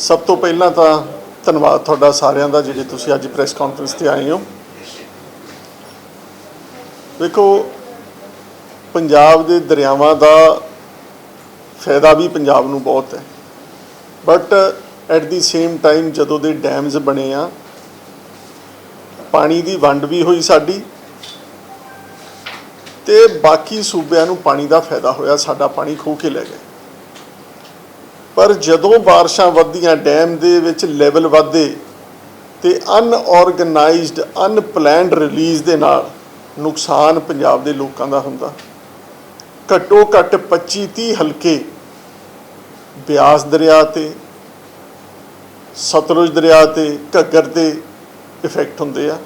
ਸਭ ਤੋਂ ਪਹਿਲਾਂ ਤਾਂ ਧੰਨਵਾਦ ਤੁਹਾਡਾ ਸਾਰਿਆਂ ਦਾ ਜਿਹੜੇ ਤੁਸੀਂ ਅੱਜ ਪ੍ਰੈਸ ਕਾਨਫਰੰਸ ਤੇ ਆਏ ਹੋ। ਦੇਖੋ ਪੰਜਾਬ ਦੇ ਦਰਿਆਵਾਂ ਦਾ ਫਾਇਦਾ ਵੀ ਪੰਜਾਬ ਨੂੰ ਬਹੁਤ ਹੈ। But at the same time ਜਦੋਂ ਦੇ ਡੈਮਸ ਬਣੇ ਆ, ਪਾਣੀ ਦੀ ਵੰਡ ਵੀ ਹੋਈ ਸਾਡੀ ਤੇ ਬਾਕੀ ਸੂਬਿਆਂ ਨੂੰ ਪਾਣੀ ਦਾ ਫਾਇਦਾ ਹੋਇਆ, ਸਾਡਾ ਪਾਣੀ ਖੋਹ ਕੇ ਲੈ ਗਏ। ਪਰ ਜਦੋਂ ਬਾਰਿਸ਼ਾਂ ਵੱਧਦੀਆਂ, ਡੈਮ ਦੇ ਵਿੱਚ ਲੈਵਲ ਵਧਦੇ ਤੇ ਅਨਆਰਗੇਨਾਈਜ਼ਡ ਅਨਪਲੈਨਡ ਰਿਲੀਜ਼ ਦੇ ਨਾਲ ਨੁਕਸਾਨ ਪੰਜਾਬ ਦੇ ਲੋਕਾਂ ਦਾ ਹੁੰਦਾ। ਘੱਟੋ ਘੱਟ 25 30 ਹਲਕੇ ਬਿਆਸ ਦਰਿਆ ਤੇ, ਸਤਲੁਜ ਦਰਿਆ ਤੇ, ਘੱਗਰ ਤੇ ਇਫੈਕਟ ਹੁੰਦੇ ਆ।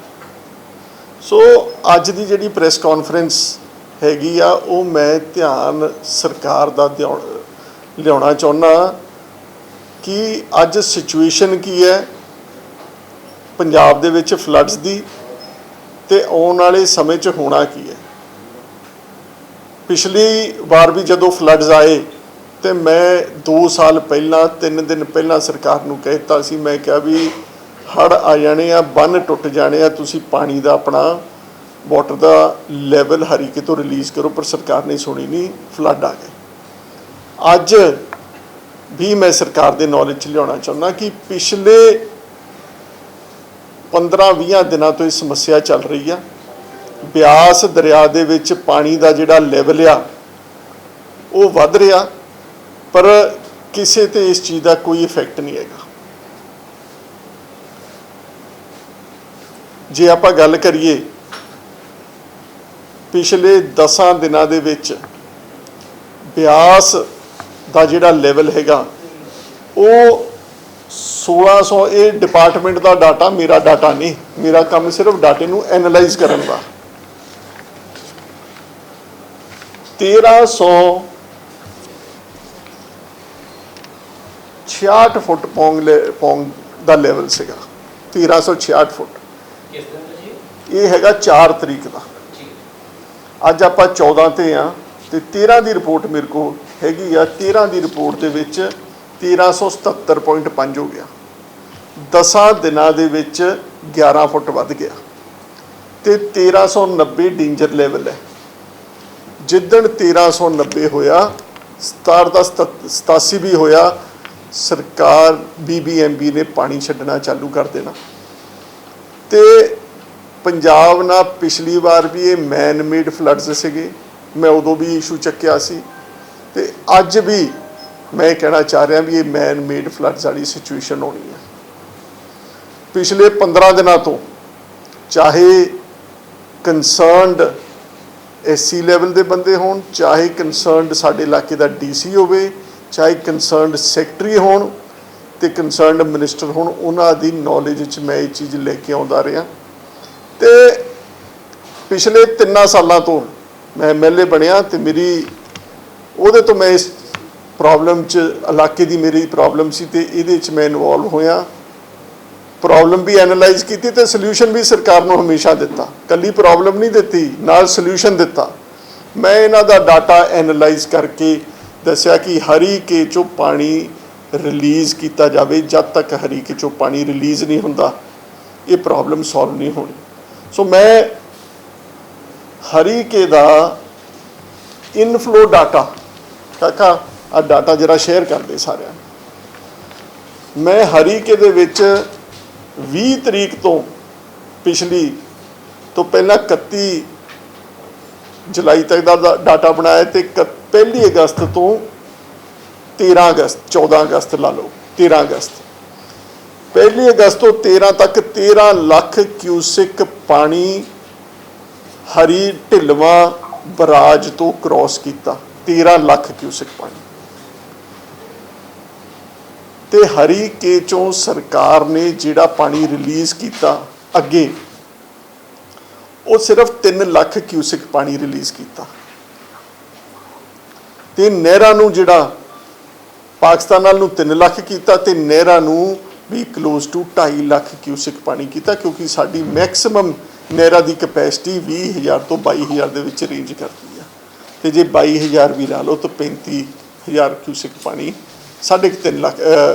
ਸੋ ਅੱਜ ਦੀ ਜਿਹੜੀ ਪ੍ਰੈਸ ਕਾਨਫਰੰਸ ਹੈਗੀ ਆ, ਉਹ ਮੈਂ ਧਿਆਨ ਸਰਕਾਰ ਦਾ ਦਿਉ- ਲਿਆਉਣਾ ਚਾਹੁੰਦਾ ਕਿ ਅੱਜ ਸਿਚੁਏਸ਼ਨ ਕੀ ਹੈ? ਪੰਜਾਬ ਦੇ ਵਿੱਚ ਫਲੱਡਸ ਦੀ ਤੇ ਆਉਣ ਵਾਲੇ ਸਮੇਂ 'ਚ ਹੋਣਾ ਕੀ ਹੈ? ਪਿਛਲੀ ਵਾਰ ਵੀ ਜਦੋਂ ਫਲੱਡਸ ਆਏ, ਤੇ ਮੈਂ 2 ਸਾਲ ਪਹਿਲਾਂ 3 ਦਿਨ ਪਹਿਲਾਂ ਸਰਕਾਰ ਨੂੰ ਕਹਿਤਾ ਸੀ, ਮੈਂ ਕਿਹਾ ਵੀ ਹੜ ਆ ਜਾਣੇ ਆ, ਬੰਨ ਟੁੱਟ ਜਾਣੇ ਆ, ਤੁਸੀਂ ਪਾਣੀ ਦਾ ਆਪਣਾ ਵਾਟਰ ਦਾ ਲੈਵਲ ਹਰੀਕੇ ਤੋਂ ਰਿਲੀਜ਼ ਕਰੋ, ਪਰ ਸਰਕਾਰ ਨੇ ਸੁਣੀ ਨਹੀਂ ਫਲੱਡ ਆ ਗਏ। ਅੱਜ ਵੀ ਮੈਂ ਸਰਕਾਰ ਦੇ ਨੌਲੇਜ ਚ ਲਿਆਉਣਾ ਚਾਹੁੰਦਾ ਕਿ ਪਿਛਲੇ 15-20 ਦਿਨਾਂ ਤੋਂ ਇਹ ਸਮੱਸਿਆ ਚੱਲ ਰਹੀ ਆ। ਬਿਆਸ ਦਰਿਆ ਦੇ ਵਿੱਚ ਪਾਣੀ ਦਾ ਜਿਹੜਾ ਲੈਵਲ ਆ, ਉਹ ਵੱਧ ਰਿਹਾ, ਪਰ ਕਿਸੇ ਤੇ ਇਸ ਚੀਜ਼ ਦਾ ਕੋਈ ਇਫੈਕਟ ਨਹੀਂ ਹੈਗਾ। ਜੇ ਆਪਾਂ ਗੱਲ ਕਰੀਏ, ਪਿਛਲੇ 10 ਦਿਨਾਂ ਦੇ ਵਿੱਚ ਬਿਆਸ ਦਾ ਜਿਹੜਾ ਲੈਵਲ ਹੈਗਾ ਉਹ 1600 ਇਹ ਡਿਪਾਰਟਮੈਂਟ ਦਾ ਡਾਟਾ ਮੇਰਾ ਡਾਟਾ ਨਹੀਂ ਮੇਰਾ ਕੰਮ ਸਿਰਫ ਡਾਟੇ ਨੂੰ ਐਨਾਲਾਈਜ਼ ਕਰਨ ਦਾ। 1300 66 ਫੁੱਟ ਪੌਂਗ ਲੈ- ਪੌਂਗ ਦਾ ਲੈਵਲ ਸੀਗਾ। 1366 ਫੁੱਟ। ਇਹ ਹੈਗਾ 4 ਤਰੀਕ ਦਾ। ਅੱਜ ਆਪਾਂ 14 ਤੇ ਆ। ਤੇ 13 ਦੀ ਰਿਪੋਰਟ ਮੇਰੇ ਕੋਲ ਹੈਗੀ ਆ। 13 ਦੀ ਰਿਪੋਰਟ ਦੇ ਵਿੱਚ 1377.5 ਹੋ ਗਿਆ। 10 ਦਿਨਾਂ ਦੇ ਵਿੱਚ 11 ਫੁੱਟ ਵੱਧ ਗਿਆ। ਤੇ 1390 ਡੇਂਜਰ ਲੈਵਲ ਹੈ। ਜਿੱਦਣ 1390 ਹੋਇਆ 67 ਦਾ 87 ਵੀ ਹੋਇਆ, ਸਰਕਾਰ ਬੀਬੀਐਮਬੀ ਨੇ ਪਾਣੀ ਛੱਡਣਾ ਚਾਲੂ ਕਰ ਦੇਣਾ। ਤੇ ਪੰਜਾਬ ਨਾਲ ਪਿਛਲੀ ਵਾਰ ਵੀ ਇਹ ਮੈਨ ਮੇਡ ਫਲੱਡਸ ਸੀਗੇ। ਮੈਂ ਉਦੋਂ ਵੀ ਇਸ਼ੂ ਚੱਕਿਆ ਸੀ ਤੇ ਅੱਜ ਵੀ ਮੈਂ ਕਹਿਣਾ ਚਾਹ ਰਿਹਾ ਵੀ ਇਹ ਮੈਨ ਮੇਡ ਫਲੱਡਸ ਵਾਲੀ ਸਿਚੁਏਸ਼ਨ ਹੋਣੀ ਹੈ। ਪਿਛਲੇ 15 ਦਿਨਾਂ ਤੋਂ ਚਾਹੇ ਕੰਸਰਨਡ ਐਸਸੀ ਲੈਵਲ ਦੇ ਬੰਦੇ ਹੋਣ, ਚਾਹੇ ਕੰਸਰਨਡ ਸਾਡੇ ਇਲਾਕੇ ਦਾ ਡੀਸੀ ਹੋਵੇ, ਚਾਹੇ ਕੰਸਰਨਡ ਸੈਕਟਰੀ ਹੋਣ ਤੇ ਕੰਸਰਨਡ ਮਿਨਿਸਟਰ ਹੋਣ, ਉਹਨਾਂ ਦੀ ਨੌਲੇਜ ਵਿੱਚ ਮੈਂ ਇਹ ਚੀਜ਼ ਲੈ ਕੇ ਆਉਂਦਾ ਰਿਹਾ। ਤੇ ਪਿਛਲੇ 3 ਸਾਲਾਂ ਤੋਂ ਮੈਂ ਐਮਐਲਏ ਬਣਿਆ ਤੇ ਮੇਰੀ, ਉਹਦੇ ਤੋਂ ਮੈਂ ਇਸ ਪ੍ਰੋਬਲਮ 'ਚ, ਇਲਾਕੇ ਦੀ ਮੇਰੀ ਪ੍ਰੋਬਲਮ ਸੀ ਤੇ ਇਹਦੇ 'ਚ ਮੈਂ ਇਨਵੋਲਵ ਹੋਇਆ। ਪ੍ਰੋਬਲਮ ਵੀ ਐਨਾਲਾਈਜ਼ ਕੀਤੀ ਤੇ ਸੋਲੂਸ਼ਨ ਵੀ ਸਰਕਾਰ ਨੂੰ ਹਮੇਸ਼ਾ ਦਿੱਤਾ। ਕੱਲੀ ਪ੍ਰੋਬਲਮ ਨਹੀਂ ਦਿੱਤੀ, ਨਾਲ ਸੋਲੂਸ਼ਨ ਦਿੱਤਾ। ਮੈਂ ਇਹਨਾਂ ਦਾ ਡਾਟਾ ਐਨਾਲਾਈਜ਼ ਕਰਕੇ ਦੱਸਿਆ ਕਿ ਹਰੀਕੇ ਚੋਂ ਪਾਣੀ ਰਿਲੀਜ਼ ਕੀਤਾ ਜਾਵੇ, ਜਦ ਤੱਕ ਹਰੀਕੇ ਚੋਂ ਪਾਣੀ ਰਿਲੀਜ਼ ਨਹੀਂ ਹੁੰਦਾ, ਇਹ ਪ੍ਰੋਬਲਮ ਸੋਲਵ ਨਹੀਂ ਹੋਣੀ। ਸੋ ਮੈਂ ਹਰੀਕੇ ਦਾ ਇਨਫਲੋ ਡਾਟਾ ਕਾਕਾ ਆ ਡਾਟਾ ਜਰਾ ਸ਼ੇਅਰ ਕਰਦੇ ਸਾਰਿਆਂ ਨੂੰ। ਮੈਂ ਹਰੀਕੇ ਦੇ ਵਿੱਚ 20 ਤਰੀਕ ਤੋਂ ਪਿਛਲੀ ਤੋਂ ਪਹਿਲਾਂ 31 ਜੁਲਾਈ ਤੱਕ ਦਾ ਦਾ ਡਾਟਾ ਬਣਾਇਆ ਤੇ ਇਕ- ਪਹਿਲੀ ਅਗਸਤ ਤੋਂ 13 ਅਗਸਤ 14 ਅਗਸਤ ਲਾ ਲਓ 13 ਅਗਸਤ। ਪਹਿਲੀ ਅਗਸਤ ਤੋਂ 13 ਤੱਕ 13 ਲੱਖ ਕਿਊਸਿਕ ਪਾਣੀ ਹਰੀ ਢਿਲਵਾ ਬਰਾਜ ਤੋਂ ਕ੍ਰਾਸ ਕੀਤਾ 13 ਲੱਖ ਕਿਊਸਿਕ ਪਾਣੀ। ਤੇ ਹਰੀ ਕੇ ਚੋਂ ਸਰਕਾਰ ਨੇ ਜਿਹੜਾ ਪਾਣੀ ਰਿਲੀਜ਼ ਕੀਤਾ ਅੱਗੇ, ਉਹ ਸਿਰਫ 3 ਲੱਖ ਕਿਊਸਿਕ ਪਾਣੀ ਰਿਲੀਜ਼ ਕੀਤਾ। ਤੇ ਨਹਿਰਾਂ ਨੂੰ ਜਿਹੜਾ ਪਾਕਿਸਤਾਨ ਨਾਲ ਨੂੰ 3 ਲੱਖ ਕੀਤਾ ਤੇ ਨਹਿਰਾਂ ਨੂੰ ਵੀ ਕਲੋਜ਼ ਟੂ 2.5 ਲੱਖ ਕਿਊਸਿਕ ਪਾਣੀ ਕੀਤਾ ਕਿਉਂਕਿ ਸਾਡੀ ਮੈਕਸਿਮਮ ਨਹਿਰਾਂ ਦੀ ਕਪੈਸਿਟੀ 20000 ਤੋਂ 22000 ਦੇ ਵਿੱਚ ਰੇਂਜ ਕਰਦੀ ਆ। ਤੇ ਜੇ 22000 ਵੀ ਲਾ ਲਓ ਤਾਂ 35000 ਕਿਊਸਿਕ ਪਾਣੀ ਸਾਢੇ ਕੁ ਤਿੰਨ ਲੱਖ ਅਹ,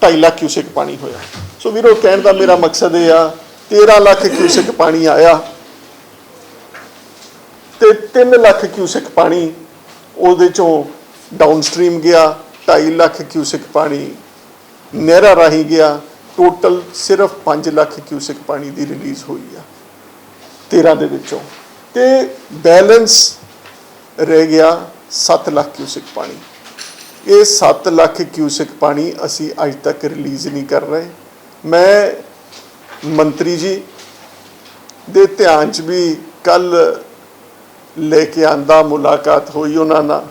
2.5 ਲੱਖ ਕਿਊਸਿਕ ਪਾਣੀ ਹੋਇਆ। ਸੋ ਵੀਰੋ ਕਹਿਣ ਦਾ ਮੇਰਾ ਮਕਸਦ ਇਹ ਆ 13 ਲੱਖ ਕਿਊਸਿਕ ਪਾਣੀ ਆਇਆ ਤੇ 3 ਲੱਖ ਕਿਊਸਿਕ ਪਾਣੀ ਉਹਦੇ ਚੋਂ ਡਾਊਨਸਟ੍ਰੀਮ ਗਿਆ 2.5 ਲੱਖ ਕਿਊਸਿਕ ਪਾਣੀ ਨਹਿਰਾਂ ਰਾਹੀਂ ਗਿਆ ਟੋਟਲ ਸਿਰਫ 5 ਲੱਖ ਕਿਊਸਿਕ ਪਾਣੀ ਦੀ ਰਿਲੀਜ਼ ਹੋਈ ਆ 13 ਦੇ ਵਿੱਚੋਂ। ਤੇ ਬੈਲੈਂਸ ਰਹਿ ਗਿਆ 7 ਲੱਖ ਕਿਊਸਿਕ ਪਾਣੀ। ਇਹ 7 ਲੱਖ ਕਿਊਸਿਕ ਪਾਣੀ ਅਸੀਂ ਅੱਜ ਤੱਕ ਰਿਲੀਜ਼ ਨਹੀਂ ਕਰ ਰਹੇ। ਮੈਂ ਮੰਤਰੀ ਜੀ ਦੇ ਧਿਆਨ 'ਚ ਵੀ ਕੱਲ ਲੈ ਕੇ ਆਂਦਾ, ਮੁਲਾਕਾਤ ਹੋਈ ਉਹਨਾਂ ਨਾਲ।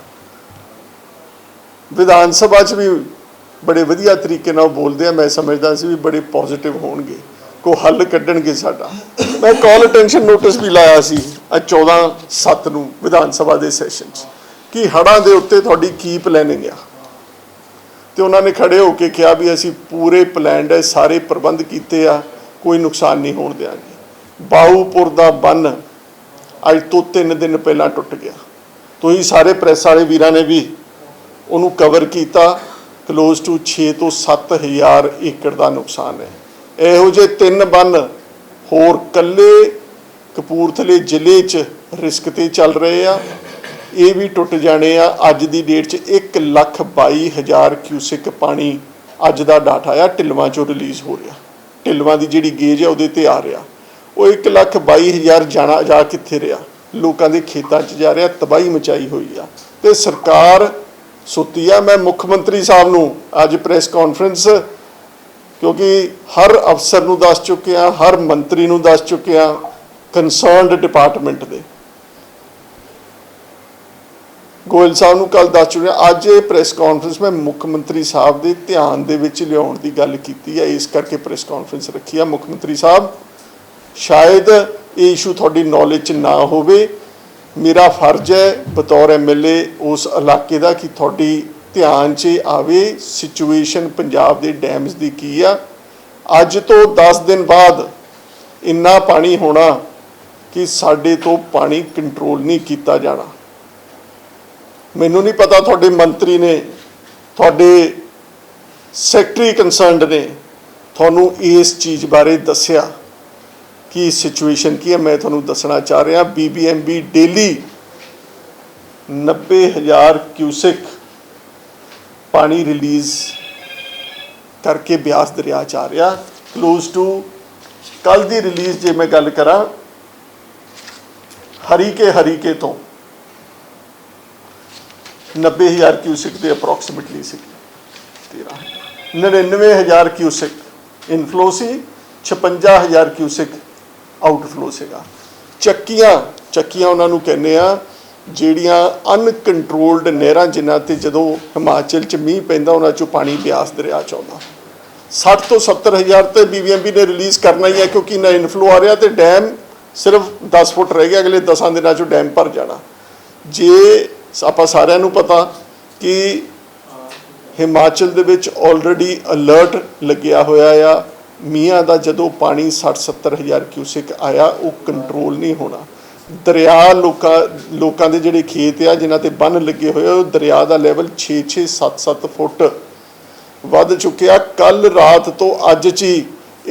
ਵਿਧਾਨ ਸਭਾ 'ਚ ਵੀ ਬੜੇ ਵਧੀਆ ਤਰੀਕੇ ਨਾਲ ਬੋਲਦੇ ਆ, ਮੈਂ ਸਮਝਦਾ ਸੀ ਵੀ ਬੜੇ ਪੋਜ਼ਿਟਿਵ ਹੋਣਗੇ। ਕੋ ਹੱਲ ਕੱਢਣਗੇ ਸਾਡਾ। ਮੈਂ ਕਾਲ ਅਟੈਂਸ਼ਨ ਨੋਟਿਸ ਵੀ ਲਾਇਆ ਸੀ ਅੱਜ 14 7 ਨੂੰ ਵਿਧਾਨ ਸਭਾ ਦੇ ਸੈਸ਼ਨ 'ਚ ਕਿ ਹੜ੍ਹਾਂ ਦੇ ਉੱਤੇ ਤੁਹਾਡੀ ਕੀ ਪਲੈਨਿੰਗ ਆ? ਤੇ ਉਹਨਾਂ ਨੇ ਖੜੇ ਹੋ ਕੇ ਕਿਹਾ ਵੀ ਅਸੀਂ ਪੂਰੇ ਪਲਾਨਡ ਹੈ ਸਾਰੇ ਪ੍ਰਬੰਧ ਕੀਤੇ ਆ, ਕੋਈ ਨੁਕਸਾਨ ਨਹੀਂ ਹੋਣ ਦਿਆਂਗੇ। ਬਾਊਪੁਰ ਦਾ ਬੰਨ ਅੱਜ ਤੋਂ 3 ਦਿਨ ਪਹਿਲਾਂ ਟੁੱਟ ਗਿਆ। ਤੁਸੀਂ ਸਾਰੇ ਪ੍ਰੈਸ ਵਾਲੇ ਵੀਰਾਂ ਨੇ ਵੀ ਉਹਨੂੰ ਕਵਰ ਕੀਤਾ। ਕਲੋਜ਼ ਟੂ 6 ਤੋਂ 7000 ਏਕੜ ਦਾ ਨੁਕਸਾਨ ਹੈ। ਇਹੋ ਜਿਹੇ ਤਿੰਨ ਬੰਨ ਹੋਰ ਕੱਲੇ ਕਪੂਰਥਲੇ ਜ਼ਿਲ੍ਹੇ 'ਚ ਰਿਸਕ ਤੇ ਚੱਲ ਰਹੇ ਆ। ਇਹ ਵੀ ਟੁੱਟ ਜਾਣੇ ਆ। ਅੱਜ ਦੀ ਡੇਟ 'ਚ 1 ਲੱਖ 22 ਹਜ਼ਾਰ ਕਿਊਸਿਕ ਪਾਣੀ ਅੱਜ ਦਾ ਡਾਟਾ ਆ, ਢਿਲਵਾਂ 'ਚੋਂ ਰਿਲੀਜ਼ ਹੋ ਰਿਹਾ। ਢਿਲਵਾਂ ਦੀ ਜਿਹੜੀ ਗੇਜ ਆ, ਉਹਦੇ ਤੇ ਆ ਰਿਹਾ। ਉਹ 1 ਲੱਖ 22 ਹਜ਼ਾਰ ਜਾਣਾ ਜਾ ਕਿੱਥੇ ਰਿਹਾ? ਲੋਕਾਂ ਦੇ ਖੇਤਾਂ 'ਚ ਜਾ ਰਿਹਾ, ਤਬਾਹੀ ਮਚਾਈ ਹੋਈ ਆ। ਤੇ ਸਰਕਾਰ ਸੁੱਤੀ ਆ। ਮੈਂ ਮੁੱਖ ਮੰਤਰੀ ਸਾਹਿਬ ਨੂੰ ਅੱਜ ਪ੍ਰੈਸ ਕਾਨਫਰੰਸ, ਕਿਉਂਕਿ ਹਰ ਅਫਸਰ ਨੂੰ ਦੱਸ ਚੁੱਕਿਆ ਹਰ ਮੰਤਰੀ ਨੂੰ ਦੱਸ ਚੁੱਕਿਆ ਆ ਡਿਪਾਰਟਮੈਂਟ ਦੇ। ਗੋਇਲ ਸਾਹਿਬ ਨੂੰ ਕੱਲ ਦੱਸ ਚੁੱਕਿਆ ਅੱਜ ਇਹ ਪ੍ਰੈਸ ਕਾਨਫਰੰਸ ਮੈਂ ਮੁੱਖ ਮੰਤਰੀ ਸਾਹਿਬ ਦੇ ਧਿਆਨ ਦੇ ਵਿੱਚ ਲਿਆਉਣ ਦੀ ਗੱਲ ਕੀਤੀ ਹੈ ਇਸ ਕਰਕੇ ਪ੍ਰੈਸ ਕਾਨਫਰੰਸ ਰੱਖੀ ਆ ਮੁੱਖ ਮੰਤਰੀ ਸਾਹਿਬ। ਸ਼ਾਇਦ ਇਹ ਇਸ਼ੂ ਤੁਹਾਡੀ ਨੌਲੇਜ 'ਚ ਨਾ ਹੋਵੇ। ਮੇਰਾ ਫਰਜ਼ ਹੈ ਬਤੌਰ ਐਮਐਲਏ ਉਸ ਇਲਾਕੇ ਦਾ ਕਿ ਤੁਹਾਡੀ ਧਿਆਨ 'ਚ ਆਵੇ ਸਿਚੁਏਸ਼ਨ ਪੰਜਾਬ ਦੇ ਡੈਮਸ ਦੀ ਕੀ ਆ। ਅੱਜ ਤੋਂ 10 ਦਿਨ ਬਾਅਦ ਇੰਨਾ ਪਾਣੀ ਹੋਣਾ ਕਿ ਸਾਡੇ ਤੋਂ ਪਾਣੀ ਕੰਟਰੋਲ ਨਹੀਂ ਕੀਤਾ ਜਾਣਾ। ਮੈਨੂੰ ਨਹੀਂ ਪਤਾ ਤੁਹਾਡੇ ਮੰਤਰੀ ਨੇ, ਤੁਹਾਡੇ ਸੈਕਟਰੀ ਕੰਸਰਨਡ ਨੇ, ਤੁਹਾਨੂੰ ਇਸ ਚੀਜ਼ ਬਾਰੇ ਦੱਸਿਆ। ਕੀ ਸਿਚੁਏਸ਼ਨ ਕੀ ਹੈ? ਮੈਂ ਤੁਹਾਨੂੰ ਦੱਸਣਾ ਚਾਹ ਰਿਹਾ ਬੀਬੀਐਮਬੀ ਡੇਲੀ 90000 ਕਿਊਸਿਕ ਪਾਣੀ ਰਿਲੀਜ਼ ਕਰਕੇ ਬਿਆਸ ਦਰਿਆ ਚ ਆ ਰਿਹਾ। ਕਲੋਜ਼ ਟੂ ਕੱਲ ਦੀ ਰਿਲੀਜ਼ ਜੇ ਮੈਂ ਗੱਲ ਕਰਾਂ, ਹਰੀਕੇ ਹਰੀਕੇ ਤੋਂ 90000 ਕਿਊਸਿਕ ਦੇ ਅਪਰੋਕਸੀਮੇਟਲੀ ਸੀ। 13 99000 ਕਿਊਸਿਕ ਇਨਫਲੋ ਸੀ 56000 ਕਿਊਸਿਕ ਆਊਟਫਲੋ ਸੀਗਾ। ਚੱਕੀਆਂ ਚੱਕੀਆਂ ਉਹਨਾਂ ਨੂੰ ਕਹਿੰਦੇ ਆ, ਜਿਹੜੀਆਂ ਅਨਕੰਟਰੋਲਡ ਨਹਿਰਾਂ ਜਿਨ੍ਹਾਂ ਤੇ ਜਦੋਂ ਹਿਮਾਚਲ ਚ ਮੀਂਹ ਪੈਂਦਾ, ਉਹਨਾਂ ਚੋਂ ਪਾਣੀ ਬਿਆਸ ਦਰਿਆ ਚ ਆਉਂਦਾ। 60 ਤੋਂ 70000 ਤੇ ਬੀਬੀਐਮਬੀ ਨੇ ਰਿਲੀਜ਼ ਕਰਨਾ ਹੀ ਹੈ, ਕਿਉਂਕਿ ਨਾ ਇਨਫਲੋ ਆ ਰਿਹਾ ਤੇ ਡੈਮ ਸਿਰਫ 10 ਫੁੱਟ ਰਹਿ ਗਿਆ, ਅਗਲੇ 10 ਦਿਨਾਂ ਚੋਂ ਡੈਮ ਭਰ ਜਾਣਾ। ਜੇ ਆਪਾਂ ਸਾਰਿਆਂ ਨੂੰ ਪਤਾ ਕਿ ਹਿਮਾਚਲ ਦੇ ਵਿੱਚ ਆਲਰੇਡੀ ਅਲਰਟ ਲੱਗਿਆ ਹੋਇਆ ਆ ਮੀਆਂ ਦਾ ਜਦੋਂ ਪਾਣੀ 60-70 ਹਜ਼ਾਰ ਕਿਊਸਿਕ ਆਇਆ, ਉਹ ਕੰਟਰੋਲ ਨਹੀਂ ਹੋਣਾ। ਦਰਿਆ ਲੋਕਾਂ ਲੋਕਾਂ ਦੇ ਜਿਹੜੇ ਖੇਤ ਆ, ਜਿਨ੍ਹਾਂ ਤੇ ਬੰਨ ਲੱਗੇ ਹੋਏ ਉਹ ਦਰਿਆ ਦਾ ਲੈਵਲ 6-6 7-7 ਫੁੱਟ ਵੱਧ ਚੁੱਕਿਆ। ਕੱਲ ਰਾਤ ਤੋਂ ਅੱਜ 'ਚ ਹੀ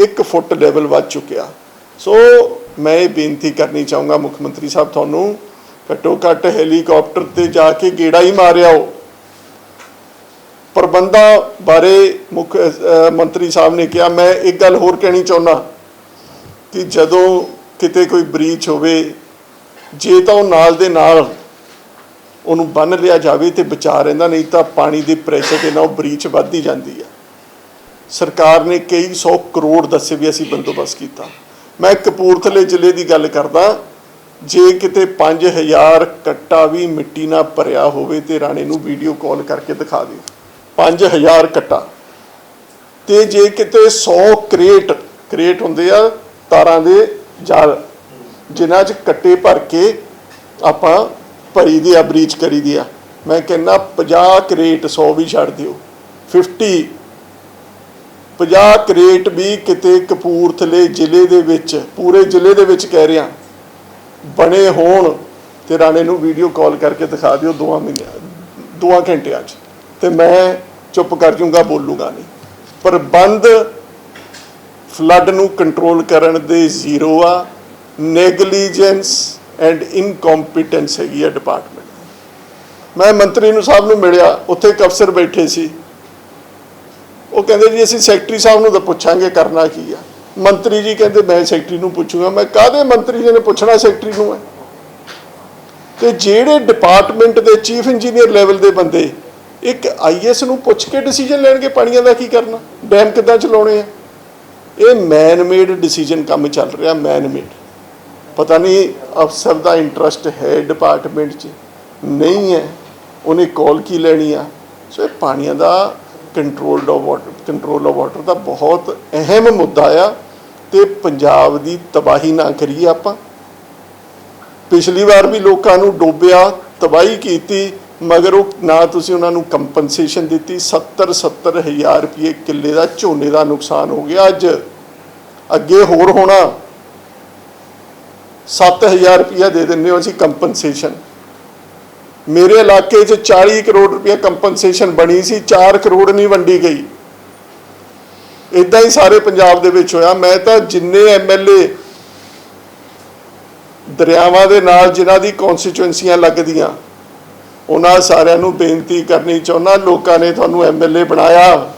1 ਫੁੱਟ ਲੈਵਲ ਵੱਧ ਚੁੱਕਿਆ। ਸੋ ਮੈਂ ਇਹ ਬੇਨਤੀ ਕਰਨੀ ਚਾਹੂੰਗਾ ਮੁੱਖ ਮੰਤਰੀ ਸਾਹਿਬ, ਤੁਹਾਨੂੰ ਘੱਟੋ ਘੱਟ ਹੈਲੀਕਾਪਟਰ ਤੇ ਜਾ ਕੇ ਗੇੜਾ ਹੀ ਮਾਰਿਆ ਉਹ ਪ੍ਰਬੰਧਾਂ ਬਾਰੇ ਮੁੱਖ ਮੰਤਰੀ ਸਾਹਿਬ ਨੇ ਕਿਹਾ, ਮੈਂ ਇੱਕ ਗੱਲ ਹੋਰ ਕਹਿਣੀ ਚਾਹੁੰਦਾ ਕਿ ਜਦੋਂ ਕਿਤੇ ਕੋਈ ਬ੍ਰੀਚ ਹੋਵੇ, ਜੇ ਤਾਂ ਉਹ ਨਾਲ ਦੇ ਨਾਲ ਉਹਨੂੰ ਬੰਨ ਲਿਆ ਜਾਵੇ ਤੇ ਬਚਾ ਰਹਿੰਦਾ, ਨਹੀਂ ਤਾਂ ਪਾਣੀ ਦੇ ਪ੍ਰੈਸ਼ਰ ਦੇ ਨਾਲ ਉਹ ਬ੍ਰੀਚ ਵੱਧਦੀ ਜਾਂਦੀ ਆ। ਸਰਕਾਰ ਨੇ ਕਈ 100 ਕਰੋੜ ਦੱਸੇ ਵੀ ਅਸੀਂ ਬੰਦੋਬਸਤ ਕੀਤਾ। ਮੈਂ ਕਪੂਰਥਲੇ ਜ਼ਿਲ੍ਹੇ ਦੀ ਗੱਲ ਕਰਦਾ, ਜੇ ਕਿਤੇ 5000 ਕੱਟਾ ਵੀ ਮਿੱਟੀ ਨਾਲ ਭਰਿਆ ਹੋਵੇ ਤੇ ਰਾਣੇ ਨੂੰ ਵੀਡੀਓ ਕਾਲ ਕਰਕੇ ਦਿਖਾ ਦਿਓ। 5000 ਕੱਟਾ। ਤੇ ਜੇ ਕਿਤੇ 100 ਕ੍ਰੇਟ ਕ੍ਰੇਟ ਹੁੰਦੇ ਆ ਤਾਰਾਂ ਦੇ ਜਾਲ, ਜਿਨ੍ਹਾਂ 'ਚ ਕੱਟੇ ਭਰ ਕੇ ਆਪਾਂ ਭਰੀ ਦੀ ਆ, ਬਰੀਚ ਕਰੀ ਦੀ ਆ। ਮੈਂ ਕਹਿੰਦਾ 50 ਕ੍ਰੇਟ 100 ਵੀ ਛੱਡ ਦਿਓ। 50 50 ਕ੍ਰੇਟ ਵੀ ਕਿਤੇ ਕਪੂਰਥਲੇ ਜ਼ਿਲ੍ਹੇ ਦੇ ਵਿੱਚ, ਪੂਰੇ ਜ਼ਿਲ੍ਹੇ ਦੇ ਵਿੱਚ ਕਹਿ ਰਿਹਾ। ਬਣੇ ਹੋਣ ਤੇ ਰਾਣੇ ਨੂੰ ਵੀਡੀਓ ਕਾਲ ਕਰਕੇ ਦਿਖਾ ਦਿਓ ਦੋਆਂ ਮਹੀਨਿਆਂ ਦੋਆਂ ਘੰਟਿਆਂ 'ਚ। ਤੇ ਮੈਂ ਚੁੱਪ ਕਰ ਜੂੰਗਾ, ਬੋਲੂਗਾ ਨਹੀਂ। ਪ੍ਰਬੰਧ ਫਲੱਡ ਨੂੰ ਕੰਟਰੋਲ ਕਰਨ ਦੇ ਜ਼ੀਰੋ ਆ। ਨੈਗਲੀਜੈਂਸ ਐਂਡ ਇਨਕੰਪੀਟੈਂਸ ਹੈਗੀ ਆ ਡਿਪਾਰਟਮੈਂਟ ਮੈਂ ਮੰਤਰੀ ਨੂੰ ਸਾਹਿਬ ਨੂੰ ਮਿਲਿਆ, ਉੱਥੇ ਇੱਕ ਅਫਸਰ ਬੈਠੇ ਸੀ। ਉਹ ਕਹਿੰਦੇ, ਜੀ, ਅਸੀਂ ਸੈਕਟਰੀ ਸਾਹਿਬ ਨੂੰ ਤਾਂ ਪੁੱਛਾਂਗੇ ਕਰਨਾ ਕੀ ਆ? ਮੰਤਰੀ ਜੀ ਕਹਿੰਦੇ, ਮੈਂ ਸੈਕਟਰੀ ਨੂੰ ਪੁੱਛੂੰਗਾ। ਮੈਂ ਕਾਹਦੇ ਮੰਤਰੀ ਜੀ ਨੇ ਪੁੱਛਣਾ ਸੈਕਟਰੀ ਨੂੰ ਹੈ ਤੇ ਜਿਹੜੇ ਡਿਪਾਰਟਮੈਂਟ ਦੇ ਚੀਫ ਇੰਜੀਨੀਅਰ ਲੈਵਲ ਦੇ ਬੰਦੇ ਇੱਕ ਆਈਐਸ ਨੂੰ ਪੁੱਛ ਕੇ ਡਿਸੀਜਨ ਲੈਣਗੇ ਪਾਣੀਆਂ ਦਾ ਕੀ ਕਰਨਾ? ਡੈਮ ਕਿੱਦਾਂ ਚਲਾਉਣੇ ਆ? ਇਹ ਮੈਨ ਮੇਡ ਡਿਸੀਜਨ ਕੰਮ ਚੱਲ ਰਿਹਾ ਮੈਨ ਮੇਡ ਪਤਾ ਨਹੀਂ ਅਫਸਰ ਦਾ ਇੰਟਰਸਟ ਹੈ ਡਿਪਾਰਟਮੈਂਟ 'ਚ। ਨਹੀਂ ਹੈ। ਉਹਨੇ ਕਾਲ ਕੀ ਲੈਣੀ ਆ? ਸੋ ਇਹ ਪਾਣੀਆਂ ਦਾ control of water control of water ਦਾ ਬਹੁਤ ਅਹਿਮ ਮੁੱਦਾ ਆ ਤੇ ਪੰਜਾਬ ਦੀ ਤਬਾਹੀ ਨਾ ਕਰੀਏ ਆਪਾਂ। ਪਿਛਲੀ ਵਾਰ ਵੀ ਲੋਕਾਂ ਨੂੰ ਡੋਬਿਆ, ਤਬਾਹੀ ਕੀਤੀ ਮਗਰ ਉਹ ਨਾ ਤੁਸੀਂ ਉਹਨਾਂ ਨੂੰ ਕੰਪਨਸੇਸ਼ਨ ਦਿੱਤੀ 70 70 ਹਜ਼ਾਰ ਰੁਪਏ ਕਿੱਲੇ ਦਾ ਝੋਨੇ ਦਾ ਨੁਕਸਾਨ ਹੋ ਗਿਆ ਅੱਜ। ਅੱਗੇ ਹੋਰ ਹੋਣਾ। 7000 ਰੁਪਇਆ ਦੇ ਦਿੰਦੇ ਹੋ ਅਸੀਂ ਕੰਪਨਸੇਸ਼ਨ ਮੇਰੇ ਇਲਾਕੇ 'ਚ 40 ਕਰੋੜ ਰੁਪਇਆ ਕੰਪਨਸੇਸ਼ਨ ਬਣੀ ਸੀ 4 ਕਰੋੜ ਨਹੀਂ ਵੰਡੀ ਗਈ। ਇਦਾਂ ਹੀ ਸਾਰੇ ਪੰਜਾਬ ਦੇ ਵਿੱਚ ਹੋਇਆ। ਮੈਂ ਤਾਂ ਜਿੰਨੇ ਐਮਐਲਏ ਦਰਿਆਵਾਂ ਦੇ ਨਾਲ ਜਿਨ੍ਹਾਂ ਦੀ ਕਨਸਟੀਚੁਐਂਸੀਆਂ ਲੱਗਦੀਆਂ ਉਹਨਾਂ ਸਾਰਿਆਂ ਨੂੰ ਬੇਨਤੀ ਕਰਨੀ ਚਾਹੁੰਦਾ, ਲੋਕਾਂ ਨੇ ਤੁਹਾਨੂੰ ਐਮਐਲਏ ਬਣਾਇਆ।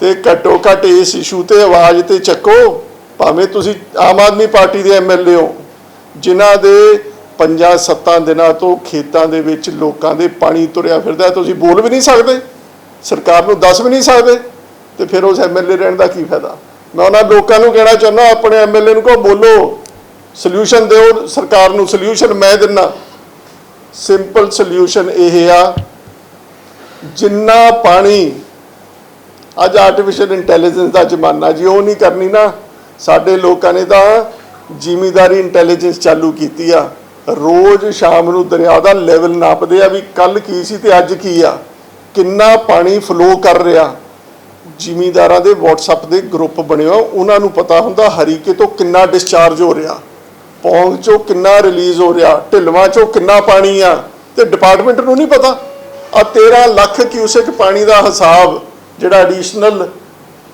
ਤੇ ਘੱਟੋ ਘੱਟ ਇਸ ਇਸ਼ੂ ਤੇ ਆਵਾਜ਼ ਤੇ ਚੱਕੋ, ਭਾਵੇਂ ਤੁਸੀਂ ਆਮ ਆਦਮੀ ਪਾਰਟੀ ਦੇ ਐਮਐਲਏ ਹੋ, ਜਿਨ੍ਹਾਂ ਦੇ ਪੰਜਾਂ ਸੱਤਾਂ ਦਿਨਾਂ ਤੋਂ ਖੇਤਾਂ ਦੇ ਵਿੱਚ ਲੋਕਾਂ ਦੇ ਪਾਣੀ ਤੁਰਿਆ ਫਿਰਦਾ, ਤੁਸੀਂ ਬੋਲ ਵੀ ਨਹੀਂ ਸਕਦੇ, ਸਰਕਾਰ ਨੂੰ ਦੱਸ ਵੀ ਨਹੀਂ ਸਕਦੇ, ਤੇ ਫਿਰ ਉਸ ਐਮਐਲਏ ਰਹਿਣ ਦਾ ਕੀ ਫਾਇਦਾ? ਮੈਂ ਉਹਨਾਂ ਲੋਕਾਂ ਨੂੰ ਕਹਿਣਾ ਚਾਹੁੰਦਾ, ਆਪਣੇ ਐਮਐਲਏ ਨੂੰ ਕਹੋ, ਬੋਲੋ ਸੋਲੂਸ਼ਨ ਦਿਓ, ਸਰਕਾਰ ਨੂੰ ਸੋਲੂਸ਼ਨ ਮੈਂ ਦਿੰਨਾ ਸਿੰਪਲ ਸੋਲੂਸ਼ਨ ਇਹ ਆ, ਜਿੰਨਾ ਪਾਣੀ ਅੱਜ ਆਰਟੀਫੀਸ਼ੀਅਲ ਇੰਟੈਲੀਜੈਂਸ ਦਾ ਜ਼ਮਾਨਾ ਜੀ, ਉਹ ਨਹੀਂ ਕਰਨੀ ਨਾ। ਸਾਡੇ ਲੋਕਾਂ ਨੇ ਤਾਂ ਜ਼ਿਮੀਦਾਰੀ ਇੰਟੈਲੀਜੈਂਸ ਚਾਲੂ ਕੀਤੀ ਆ। ਰੋਜ਼ ਸ਼ਾਮ ਨੂੰ ਦਰਿਆ ਦਾ ਲੈਵਲ ਨਾਪਦੇ ਆ ਵੀ ਕੱਲ ਕੀ ਸੀ ਤੇ ਅੱਜ ਕੀ ਆ। ਕਿੰਨਾ ਪਾਣੀ ਫਲੋ ਕਰ ਰਿਹਾ। ਜ਼ਿਮੀਦਾਰਾਂ ਦੇ WhatsApp ਦੇ ਗਰੁੱਪ ਬਣੇ ਹੋ ਉਹਨਾਂ ਨੂੰ ਪਤਾ ਹੁੰਦਾ ਹਰੀਕੇ ਤੋਂ ਕਿੰਨਾ ਡਿਸਚਾਰਜ ਹੋ ਰਿਹਾ। ਪੌਂਗ ਚੋਂ ਕਿੰਨਾ ਰਿਲੀਜ਼ ਹੋ ਰਿਹਾ, ਢਿਲਵਾਂ ਚੋਂ ਕਿੰਨਾ ਪਾਣੀ ਆ, ਤੇ ਡਿਪਾਰਟਮੈਂਟ ਨੂੰ ਨਹੀਂ ਪਤਾ। ਆ 13 ਲੱਖ ਕਿਊਸਿਕ ਪਾਣੀ ਦਾ ਹਿਸਾਬ, ਜਿਹੜਾ ਐਡੀਸ਼ਨਲ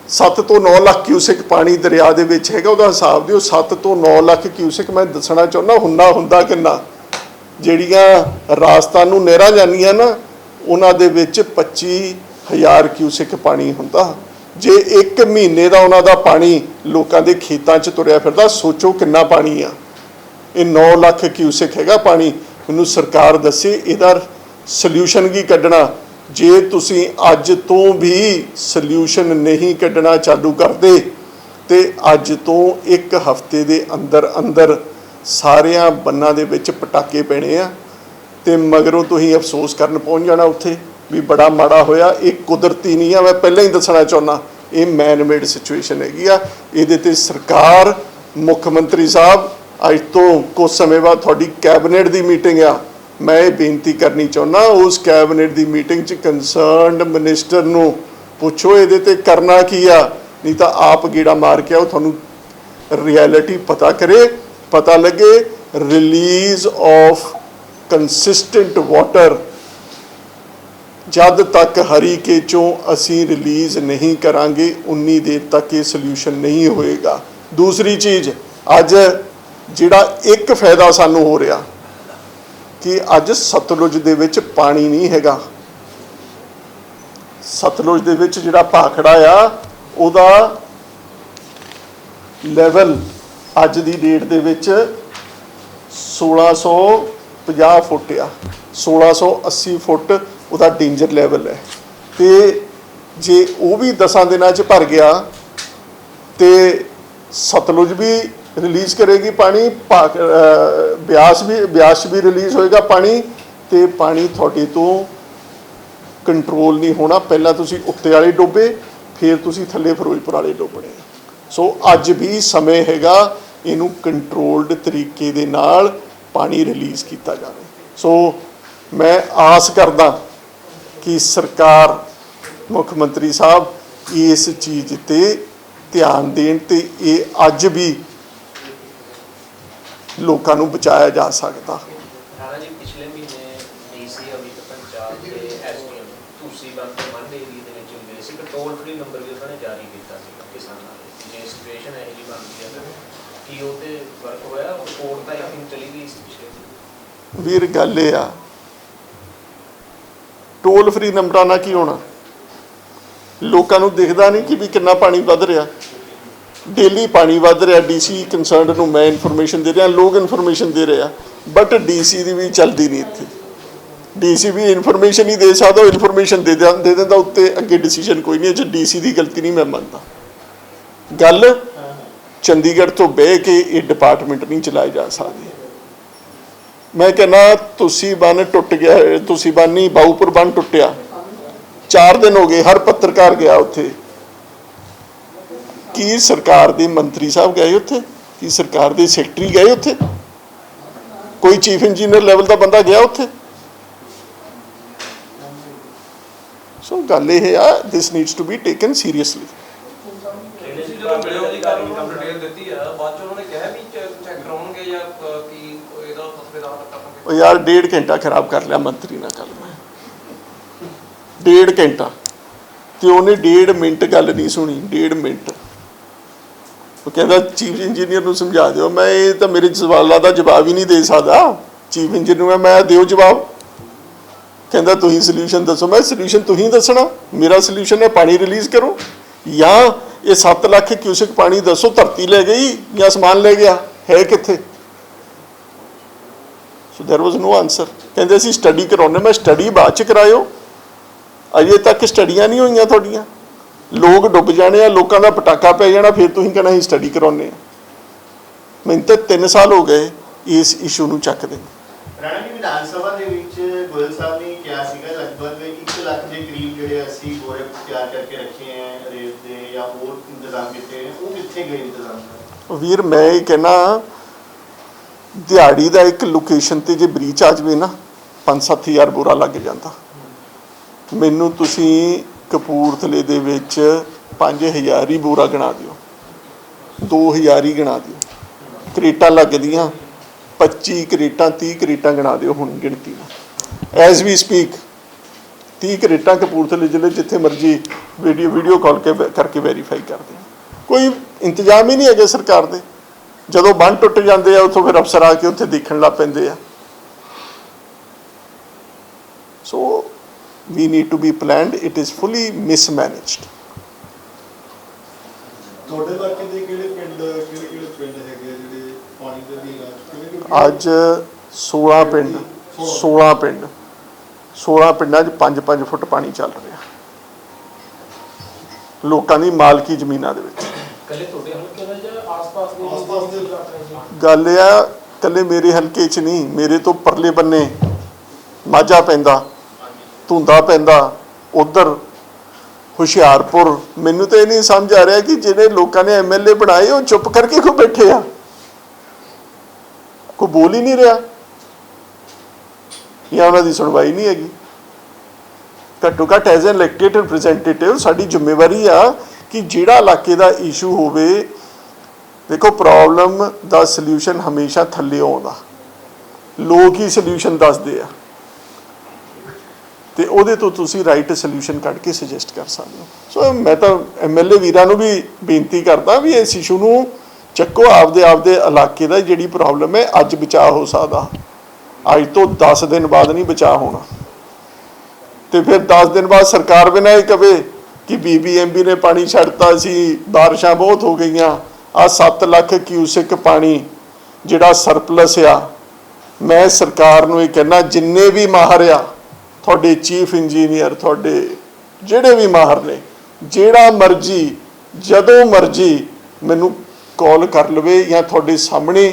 7 ਤੋਂ 9 ਲੱਖ ਕਿਊਸਿਕ ਪਾਣੀ ਦਰਿਆ ਦੇ ਵਿੱਚ ਹੈਗਾ, ਉਹਦਾ ਹਿਸਾਬ ਦਿਓ 7 ਤੋਂ 9 ਲੱਖ ਕਿਊਸਿਕ ਮੈਂ ਦੱਸਣਾ ਚਾਹੁੰਦਾ, ਹੁੰਨਾ ਹੁੰਦਾ ਕਿੰਨਾ? ਜਿਹੜੀਆਂ ਰਾਜਸਥਾਨ ਨੂੰ ਨਹਿਰਾਂ ਜਾਂਦੀਆਂ ਨਾ, ਉਹਨਾਂ ਦੇ ਵਿੱਚ 25000 ਕਿਊਸਿਕ ਪਾਣੀ ਹੁੰਦਾ। ਜੇ ਇੱਕ ਮਹੀਨੇ ਦਾ ਉਹਨਾਂ ਦਾ ਪਾਣੀ ਲੋਕਾਂ ਦੇ ਖੇਤਾਂ 'ਚ ਤੁਰਿਆ ਫਿਰਦਾ, ਸੋਚੋ ਕਿੰਨਾ ਪਾਣੀ ਆ। ਇਹ 9 ਲੱਖ ਕਿਊਸੈਕ ਹੈਗਾ ਪਾਣੀ, ਮੈਨੂੰ ਸਰਕਾਰ ਦੱਸੇ ਇਹਦਾ ਸੋਲੂਸ਼ਨ ਕੀ ਕੱਢਣਾ? ਜੇ ਤੁਸੀਂ ਅੱਜ ਤੋਂ ਵੀ ਸੋਲੂਸ਼ਨ ਨਹੀਂ ਕੱਢਣਾ ਚਾਲੂ ਕਰਦੇ, ਤੇ ਅੱਜ ਤੋਂ ਇੱਕ ਹਫ਼ਤੇ ਦੇ ਅੰਦਰ ਅੰਦਰ ਸਾਰਿਆਂ ਬੰਨਾਂ ਦੇ ਵਿੱਚ ਪਟਾਕੇ ਪੈਣੇ ਆ, ਤੇ ਮਗਰੋਂ ਤੁਸੀਂ ਅਫਸੋਸ ਕਰਨ ਪਹੁੰਚ ਜਾਣਾ ਉੱਥੇ ਵੀ ਬੜਾ ਮਾੜਾ ਹੋਇਆ। ਇਹ ਕੁਦਰਤੀ ਨਹੀਂ ਆ, ਮੈਂ ਪਹਿਲਾਂ ਹੀ ਦੱਸਣਾ ਚਾਹੁੰਦਾ, ਇਹ ਮੈਨ ਮੇਡ ਸਿਚੁਏਸ਼ਨ ਹੈਗੀ ਆ। ਇਹਦੇ ਤੇ ਸਰਕਾਰ, ਮੁੱਖ ਮੰਤਰੀ ਸਾਹਿਬ ਅੱਜ ਤੋਂ ਕੁਝ ਸਮੇਂ ਬਾਅਦ ਤੁਹਾਡੀ ਕੈਬਨਿਟ ਦੀ ਮੀਟਿੰਗ ਆ। ਮੈਂ ਇਹ ਬੇਨਤੀ ਕਰਨੀ ਚਾਹੁੰਦਾ, ਉਸ ਕੈਬਨਿਟ ਦੀ ਮੀਟਿੰਗ 'ਚ ਕੰਸਰਨਡ ਮਿਨਿਸਟਰ ਨੂੰ ਪੁੱਛੋ, ਇਹਦੇ ਤੇ ਕਰਨਾ ਕੀ ਆ? ਨਹੀਂ ਤਾਂ ਆਪ ਗੇੜਾ ਮਾਰ ਕੇ ਆਓ, ਤੁਹਾਨੂੰ ਰਿਐਲਿਟੀ ਪਤਾ ਕਰੇ, ਪਤਾ ਲੱਗੇ ਰਿਲੀਜ਼ ਆਫ ਕੰਸਿਸਟੈਂਟ ਵਾਟਰ ਜਦ ਤੱਕ ਹਰੀਕੇ ਚੋਂ ਅਸੀਂ ਰਿਲੀਜ਼ ਨਹੀਂ ਕਰਾਂਗੇ, ਉਨੀ ਦੇਰ ਤੱਕ ਇਹ ਸੋਲੂਸ਼ਨ ਨਹੀਂ ਹੋਏਗਾ। ਦੂਸਰੀ ਚੀਜ਼, ਅੱਜ ਜਿਹੜਾ ਇੱਕ ਫਾਇਦਾ ਸਾਨੂੰ ਹੋ ਰਿਹਾ ਕਿ ਅੱਜ ਸਤਲੁਜ ਦੇ ਵਿੱਚ ਪਾਣੀ ਨਹੀਂ ਹੈਗਾ। ਸਤਲੁਜ ਦੇ ਵਿੱਚ ਜਿਹੜਾ ਭਾਖੜਾ ਆ, ਉਹਦਾ ਲੈਵਲ ਅੱਜ ਦੀ ਡੇਟ ਦੇ ਵਿੱਚ 1650 ਫੁੱਟ ਆ। 1680 ਫੁੱਟ ਉਹਦਾ ਡੇਂਜਰ ਲੈਵਲ ਹੈ। ਤੇ ਜੇ ਉਹ ਵੀ 10 ਦਿਨਾਂ ਚ ਭਰ ਗਿਆ ਤੇ ਸਤਲੁਜ ਵੀ ਰਿਲੀਜ਼ ਕਰੇਗੀ ਪਾਣੀ ਭਾਖ- ਅਹ, ਬਿਆਸ ਵੀ, ਬਿਆਸ 'ਚ ਵੀ ਰਿਲੀਜ਼ ਹੋਏਗਾ ਪਾਣੀ ਤੇ ਪਾਣੀ ਤੁਹਾਡੇ ਤੋਂ ਕੰਟਰੋਲ ਨਹੀਂ ਹੋਣਾ। ਪਹਿਲਾਂ ਤੁਸੀਂ ਉੱਤੇ ਵਾਲੇ ਡੋਬੇ, ਫਿਰ ਤੁਸੀਂ ਥੱਲੇ ਫਿਰੋਜ਼ਪੁਰ ਵਾਲੇ ਡੋਬਣੇ। ਸੋ ਅੱਜ ਵੀ ਸਮੇਂ ਹੈਗਾ ਇਹਨੂੰ ਕੰਟਰੋਲਡ ਤਰੀਕੇ ਦੇ ਨਾਲ ਪਾਣੀ ਰਿਲੀਜ਼ ਕੀਤਾ ਜਾਵੇ। ਸੋ ਮੈਂ ਆਸ ਕਰਦਾ ਕਿ ਸਰਕਾਰ, ਮੁੱਖ ਮੰਤਰੀ ਸਾਹਿਬ ਇਸ ਚੀਜ਼ ਤੇ ਧਿਆਨ ਦੇਣ ਤੇ ਇਹ ਅੱਜ ਵੀ ਲੋਕਾਂ ਨੂੰ ਬਚਾਇਆ ਜਾ ਸਕਦਾ। ਰਾਣਾ ਜੀ ਪਿਛਲੇ ਮਹੀਨੇ ਡੀਸੀ ਅਮਿਤ ਪੰਜਾਬ ਦੇ ਐਸਡੀਐਮ ਤੁਸੀਂ ਗਨ ਤੇ ਮੰਨ ਏਰੀਆ ਦੇ ਵਿੱਚ ਵੀ ਗਏ ਸੀ ਕਿ ਟੋਲ ਫ੍ਰੀ ਨੰਬਰ ਵੀ ਉਹਨਾਂ ਨੇ ਜਾਰੀ ਕੀਤਾ ਸੀ ਕਿਸਾਨਾਂ ਲਈ ਜੇ ਸਿਚੁਏਸ਼ਨ ਇਹ ਜੀ ਬਣਦੀ ਹੈ ਤਾਂ ਕੀ ਉਹ ਤੇ ਵਰਕ ਹੋਇਆ ਕੋਰਟ ਤਾਂ ਆਈ ਥਿੰਕ ਚਲੀ ਗਈ ਇਸ ਪਿਛਲੇ ਵੀਰ ਗੱਲ ਇਹ ਆ ਟੋਲ ਫ੍ਰੀ ਨੰਬਰਾਂ ਨਾਲ ਕੀ ਹੋਣਾ? ਲੋਕਾਂ ਨੂੰ ਦਿਖਦਾ ਨਹੀਂ ਕਿ ਵੀ ਕਿੰਨਾ ਪਾਣੀ ਵੱਧ ਰਿਹਾ। ਡੇਲੀ ਪਾਣੀ ਵੱਧ ਰਿਹਾ ਡੀਸੀ ਕੰਸਰਨਡ ਨੂੰ ਮੈਂ ਇਨਫੋਰਮੇਸ਼ਨ ਦੇ ਰਿਹਾ, ਲੋਕ ਇਨਫੋਰਮੇਸ਼ਨ ਦੇ ਰਿਹਾ ਬਟ ਡੀਸੀ ਦੀ ਵੀ ਚੱਲਦੀ ਨਹੀਂ ਇੱਥੇ। ਡੀਸੀ ਵੀ ਇਨਫੋਰਮੇਸ਼ਨ ਹੀ ਦੇ ਸਕਦਾ ਇਨਫੋਰਮੇਸ਼ਨ ਦੇ ਦਿਆਂ- ਦੇ ਦਿੰਦਾ, ਉੱਤੇ ਅੱਗੇ ਡਿਸੀਜਨ ਕੋਈ ਨਹੀਂ ਹੈ, ਜੇ ਡੀਸੀ ਦੀ ਗਲਤੀ ਨਹੀਂ ਮੈਂ ਮੰਨਦਾ। ਗੱਲ ਚੰਡੀਗੜ੍ਹ ਤੋਂ ਬਹਿ ਕੇ ਇਹ ਡਿਪਾਰਟਮੈਂਟ ਨਹੀਂ ਚਲਾਏ ਜਾ ਸਕਦੇ। ਮੈਂ ਕਹਿੰਦਾ, ਤੁਸੀਂ ਬੰਨ ਟੁੱਟ ਗਿਆ, ਤੁਸੀਂ ਬੰਨ ਬੰਨੀ ਬਾਊਪੁਰ ਬੰਨ ਟੁੱਟਿਆ। 4 ਦਿਨ ਹੋ ਗਏ, ਹਰ ਪੱਤਰਕਾਰ ਗਿਆ ਉੱਥੇ। ਕੀ ਸਰਕਾਰ ਦੇ ਮੰਤਰੀ ਸਾਹਿਬ ਗਏ ਉੱਥੇ? ਕੀ ਸਰਕਾਰ ਦੇ ਸੈਕਟਰੀ ਗਏ ਉੱਥੇ? ਕੋਈ ਚੀਫ ਇੰਜੀਨੀਅਰ ਲੈਵਲ ਦਾ ਬੰਦਾ ਗਿਆ ਉੱਥੇ? ਸੋ ਗੱਲ ਇਹ ਆ this needs to be taken seriously ਉਹ ਯਾਰ ਡੇਢ ਘੰਟਾ ਖਰਾਬ ਕਰ ਲਿਆ ਮੰਤਰੀ ਨਾਲ ਕੱਲ ਮੈਂ। ਡੇਢ ਘੰਟਾ। ਤੇ ਉਹਨੇ ਡੇਢ ਮਿੰਟ ਗੱਲ ਨਹੀਂ ਸੁਣੀ ਡੇਢ ਮਿੰਟ। ਉਹ ਕਹਿੰਦਾ ਚੀਫ ਇੰਜੀਨੀਅਰ ਨੂੰ ਸਮਝਾ ਦਿਓ ਮੈਂ ਇਹ ਤਾਂ ਮੇਰੇ ਸਵਾਲਾਂ ਦਾ ਜਵਾਬ ਹੀ ਨਹੀਂ ਦੇ ਸਕਦਾ ਚੀਫ ਇੰਜੀਨੀਅਰ ਨੂੰ ਮੈਂ ਦਿਓ ਜਵਾਬ ਕਹਿੰਦਾ ਤੁਸੀਂ ਸੋਲੂਸ਼ਨ ਦੱਸੋ ਮੈਂ ਸੋਲੂਸ਼ਨ ਤੁਸੀਂ ਦੱਸਣਾ ਮੇਰਾ ਸੋਲੂਸ਼ਨ ਹੈ ਪਾਣੀ ਰਿਲੀਜ਼ ਕਰੋ ਜਾਂ ਇਹ 7 ਲੱਖ ਕਿਊਸਕ ਪਾਣੀ ਦੱਸੋ ਧਰਤੀ ਲੈ ਗਈ ਜਾਂ ਅਸਮਾਨ ਲੈ ਗਿਆ ਹੈ ਕਿੱਥੇ so there was no answer ਕਹਿੰਦੇ ਅਸੀਂ ਸਟੱਡੀ ਕਰਾਉਣੇ ਮੈਂ ਸਟੱਡੀ ਬਾਅਦ ਚ ਕਰਾਇਓ ਅਜੇ ਤੱਕ ਸਟੱਡੀਆਂ ਨਹੀਂ ਹੋਈਆਂ ਤੁਹਾਡੀਆਂ ਲੋਕ ਡੁੱਬ ਜਾਣੇ ਆ ਲੋਕਾਂ ਦਾ ਪਟਾਕਾ ਪੈ ਜਾਣਾ ਫਿਰ ਤੁਸੀਂ ਕਹਿਣਾ ਅਸੀਂ ਸਟੱਡੀ ਕਰਾਉਣੇ ਆ ਮੈਨੂੰ ਤਾਂ 3 ਸਾਲ ਹੋ ਗਏ ਇਸ ਇਸ਼ੂ ਨੂੰ ਚੱਕਦੇ। ਰਾਣਾ ਜੀ ਵਿਧਾਨ ਸਭਾ ਦੇ ਵਿੱਚ ਗੋਇਲ ਸਾਹਿਬ ਨੇ ਕਿਹਾ ਸੀਗਾ ਲਗਭਗ 1 ਲੱਖ ਦੇ ਕਰੀਬ ਜਿਹੜੇ ਅਸੀਂ ਗੋਰੇ ਤਿਆਰ ਕਰਕੇ ਰੱਖੇ ਹੈ ਰੇਤ ਦੇ ਜਾਂ ਹੋਰ ਇੰਤਜ਼ਾਮ ਕੀਤੇ ਉਹ ਕਿੱਥੇ ਗਏ ਇੰਤਜ਼ਾਮ? ਵੀਰ ਮੈਂ ਇਹ ਕਹਿਣਾ ਦਿਹਾੜੀ ਦਾ ਇੱਕ ਲੋਕੇਸ਼ਨ ਤੇ ਜੇ ਬ੍ਰੀਚ ਆ ਜਵੇ ਨਾ 5-7000 ਬੋਰਾ ਲੱਗ ਜਾਂਦਾ। ਮੈਨੂੰ ਤੁਸੀਂ ਕਪੂਰਥਲੇ ਦੇ ਵਿੱਚ 5000 ਹੀ ਬੋਰਾ ਗਣਾ ਦਿਓ। 2000 ਹੀ ਗਣਾ ਦਿਓ। ਕਰੇਟਾਂ ਲੱਗਦੀਆਂ 25 ਕਰੇਟਾਂ 30 ਕਰੇਟਾਂ ਗਣਾ ਦਿਓ ਹੁਣ ਗਿਣਤੀ ਨਾਲ। ਐਜ਼ ਵੀ ਸਪੀਕ 30 ਕਰੇਟਾਂ ਕਪੂਰਥਲੇ ਜ਼ਿਲ੍ਹੇ ਜਿੱਥੇ ਮਰਜ਼ੀ ਵੀਡੀਓ ਵੀਡੀਓ ਕਾਲ ਕੇ ਕਰਕੇ ਵੈਰੀਫਾਈ ਕਰਦੇ ਕੋਈ ਇੰਤਜ਼ਾਮ ਹੀ ਨਹੀਂ ਹੈਗੇ ਸਰਕਾਰ ਦੇ। ਜਦੋਂ ਬੰਨ ਟੁੱਟ ਜਾਂਦੇ ਆ, ਉੱਥੋਂ ਫਿਰ ਅਫਸਰ ਆ ਕੇ ਉੱਥੇ ਦੇਖਣ ਲੱਗ ਪੈਂਦੇ ਆ ਸੋ we need to be planned. It is fully mismanaged. ਤੁਹਾਡੇ ਇਲਾਕੇ ਦੇ ਕਿਹੜੇ ਪਿੰਡ ਕਿਹੜੇ ਕਿਹੜੇ ਪਿੰਡ ਹੈਗੇ ਆ ਜਿਹੜੇ ਪਾਣੀ ਦੇ ਵੀ ਕਿਹੜੇ ਕਿਹੜੇ ਅੱਜ 16 ਪਿੰਡ 16 ਪਿੰਡ 16 ਪਿੰਡਾਂ 'ਚ 5-5 ਫੁੱਟ ਪਾਣੀ ਚੱਲ ਰਿਹਾ। ਲੋਕਾਂ ਦੀ ਮਾਲਕੀ ਜ਼ਮੀਨਾਂ ਦੇ ਵਿੱਚ। ਕੱਲੇ ਤੁਹਾਡੇ ਹਲਕੇ ਨਾਲ ਜਾਂ ਆਸ-ਪਾਸ ਦੇ ਆਸ-ਪਾਸ ਦੇ? ਗੱਲ ਇਹ ਆ ਕੱਲੇ ਮੇਰੇ ਹਲਕੇ 'ਚ ਨਹੀਂ ਮੇਰੇ ਤੋਂ ਪਰਲੇ ਬੰਨੇ ਮਾਝਾ ਪੈਂਦਾ। ਧੁੰਦਾ ਪੈਂਦਾ, ਉਧਰ ਹੁਸ਼ਿਆਰਪੁਰ, ਮੈਨੂੰ ਤਾਂ ਇਹ ਨਹੀਂ ਸਮਝ ਆ ਰਿਹਾ ਕਿ ਜਿਹੜੇ ਲੋਕਾਂ ਨੇ ਐਮਐਲਏ ਬਣਾਏ, ਉਹ ਚੁੱਪ ਕਰਕੇ ਕਿਉਂ ਬੈਠੇ ਆ? ਕੋਈ ਬੋਲ ਹੀ ਨਹੀਂ ਰਿਹਾ। ਜਾਂ ਉਹਨਾਂ ਦੀ ਸੁਣਵਾਈ ਨਹੀਂ ਹੈਗੀ। ਘੱਟੋ ਘੱਟ ਐਜ਼ ਐਨ ਇਲੈਕਟਿਡ ਰਿਪਰੈਜ਼ੈਂਟੇਟਿਵ ਸਾਡੀ ਜ਼ਿੰਮੇਵਾਰੀ ਆ ਕਿ ਜਿਹੜਾ ਇਲਾਕੇ ਦਾ ਇਸ਼ੂ ਹੋਵੇ, ਦੇਖੋ ਪ੍ਰੋਬਲਮ ਦਾ ਸੋਲੂਸ਼ਨ ਹਮੇਸ਼ਾ ਥੱਲੇ ਆਉਂਦਾ। ਲੋਕ ਹੀ ਸੋਲੂਸ਼ਨ ਦੱਸਦੇ ਆ। ਤੇ ਉਹਦੇ ਤੋਂ ਤੁਸੀਂ ਰਾਈਟ ਸੋਲੂਸ਼ਨ ਕੱਢ ਕੇ ਸੁਜੈਸਟ ਕਰ ਸਕਦੇ ਹੋ। ਸੋ ਮੈਂ ਤਾਂ ਐਮਐਲਏ ਵੀਰਾਂ ਨੂੰ ਵੀ ਬੇਨਤੀ ਕਰਦਾ ਵੀ ਇਸ ਇਸ਼ੂ ਨੂੰ ਚੱਕੋ ਆਪਦੇ ਆਪਦੇ ਇਲਾਕੇ ਦਾ ਜਿਹੜੀ ਪ੍ਰੋਬਲਮ ਹੈ, ਅੱਜ ਬਚਾਅ ਹੋ ਸਕਦਾ। ਅੱਜ ਤੋਂ 10 ਦਿਨ ਬਾਅਦ ਨਹੀਂ ਬਚਾਅ ਹੋਣਾ। ਤੇ ਫਿਰ 10 ਦਿਨ ਬਾਅਦ ਸਰਕਾਰ ਵੀ ਇਹ ਕਵੇ ਕਿ ਬੀਬੀਐਮਬੀ ਨੇ ਪਾਣੀ ਛੱਡਤਾ ਸੀ, ਬਾਰਿਸ਼ਾਂ ਬਹੁਤ ਹੋ ਗਈਆਂ। ਆ 7 ਲੱਖ ਕਿਊਸਿਕ ਪਾਣੀ ਜਿਹੜਾ ਸਰਪਲਸ ਆ। ਮੈਂ ਸਰਕਾਰ ਨੂੰ ਇਹ ਕਹਿਣਾ ਜਿੰਨੇ ਵੀ ਮਾਹਰ ਆ ਤੁਹਾਡੇ ਚੀਫ ਇੰਜੀਨੀਅਰ ਤੁਹਾਡੇ ਜਿਹੜੇ ਵੀ ਮਾਹਰ ਨੇ, ਜਿਹੜਾ ਮਰਜ਼ੀ, ਜਦੋਂ ਮਰਜ਼ੀ ਮੈਨੂੰ ਕਾਲ ਕਰ ਲਵੇ ਜਾਂ ਤੁਹਾਡੇ ਸਾਹਮਣੇ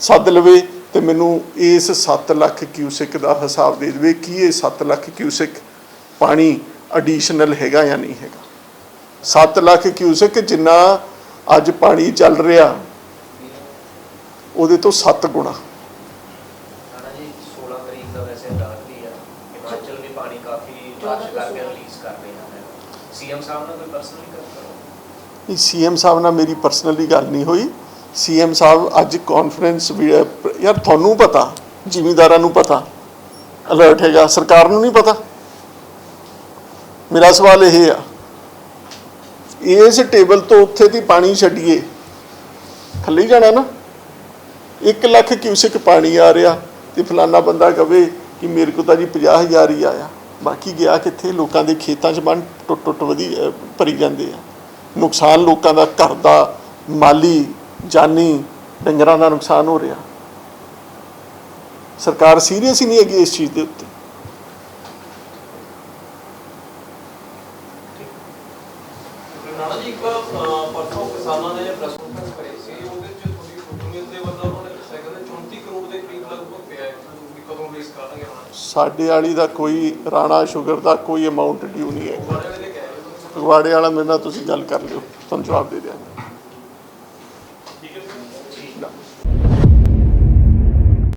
ਸੱਦ ਲਵੇ ਤੇ ਮੈਨੂੰ ਇਸ 7 ਲੱਖ ਕਿਊਸਿਕ ਦਾ ਹਿਸਾਬ ਦੇ ਦੇਵੇ ਕਿ ਇਹ 7 ਲੱਖ ਕਿਊਸਿਕ ਪਾਣੀ ਐਡੀਸ਼ਨਲ ਹੈਗਾ ਜਾਂ ਨਹੀਂ ਹੈਗਾ। 7 ਲੱਖ ਕਿਊਸਿਕ ਜਿੰਨਾ ਅੱਜ ਪਾਣੀ ਚੱਲ ਰਿਹਾ, ਉਹਦੇ ਤੋਂ 7 ਗੁਣਾ। ਸੀਐਮ ਸਾਹਿਬ ਨਾਲ ਕੋਈ ਪਰਸਨਲੀ ਗੱਲ ਕਰੋ? ਇਹ ਸੀਐਮ ਸਾਹਿਬ ਨਾਲ ਮੇਰੀ ਪਰਸਨਲੀ ਗੱਲ ਨਹੀਂ ਹੋਈ। ਸੀਐਮ ਸਾਹਿਬ ਅੱਜ ਕਾਨਫਰੰਸ ਯਾਰ ਤੁਹਾਨੂੰ ਪਤਾ, ਜ਼ਿਮੀਂਦਾਰਾਂ ਨੂੰ ਪਤਾ ਅਲਰਟ ਹੈਗਾ, ਸਰਕਾਰ ਨੂੰ ਨਹੀਂ ਪਤਾ। ਮੇਰਾ ਸਵਾਲ ਇਹ ਆ, ਇਸ ਟੇਬਲ ਤੋਂ ਉੱਥੇ ਦੀ ਪਾਣੀ ਛੱਡੀਏ, ਥੱਲੇ ਜਾਣਾ ਨਾ। 1 ਲੱਖ ਕਿਊਸਿਕ ਪਾਣੀ ਆ ਰਿਹਾ ਤੇ ਫਲਾਨਾ ਬੰਦਾ ਕਵੇ ਕਿ ਮੇਰੇ ਕੋਲ ਤਾਂ ਜੀ 50000 ਹੀ ਆਇਆ। ਬਾਕੀ ਗਿਆ ਕਿੱਥੇ, ਲੋਕਾਂ ਦੇ ਖੇਤਾਂ 'ਚ ਬੰਨ ਟੁੱਟ ਟੁੱਟ ਵਧੀ ਭਰੀ ਜਾਂਦੇ ਆ। ਨੁਕਸਾਨ ਲੋਕਾਂ ਦਾ ਘਰ ਦਾ, ਮਾਲੀ, ਜਾਨੀ ਡੰਗਰਾਂ ਦਾ ਨੁਕਸਾਨ ਹੋ ਰਿਹਾ। ਸਰਕਾਰ ਸੀਰੀਅਸ ਹੀ ਨਹੀਂ ਹੈਗੀ ਇਸ ਚੀਜ਼ ਦੇ ਉੱਤੇ। ਸਾਡੇ ਵਾਲੀ ਦਾ ਕੋਈ ਰਾਣਾ ਸ਼ੂਗਰ ਦਾ ਕੋਈ ਅਮਾਉਂਟ ਡਿਊ ਨਹੀਂ ਹੈ। ਫਗਵਾੜੇ ਵਾਲਾ ਮੇਰੇ ਨਾਲ ਤੁਸੀਂ ਗੱਲ ਕਰ ਲਿਓ, ਤੁਹਾਨੂੰ ਜਵਾਬ ਦੇ ਦਿਆਂਗੇ।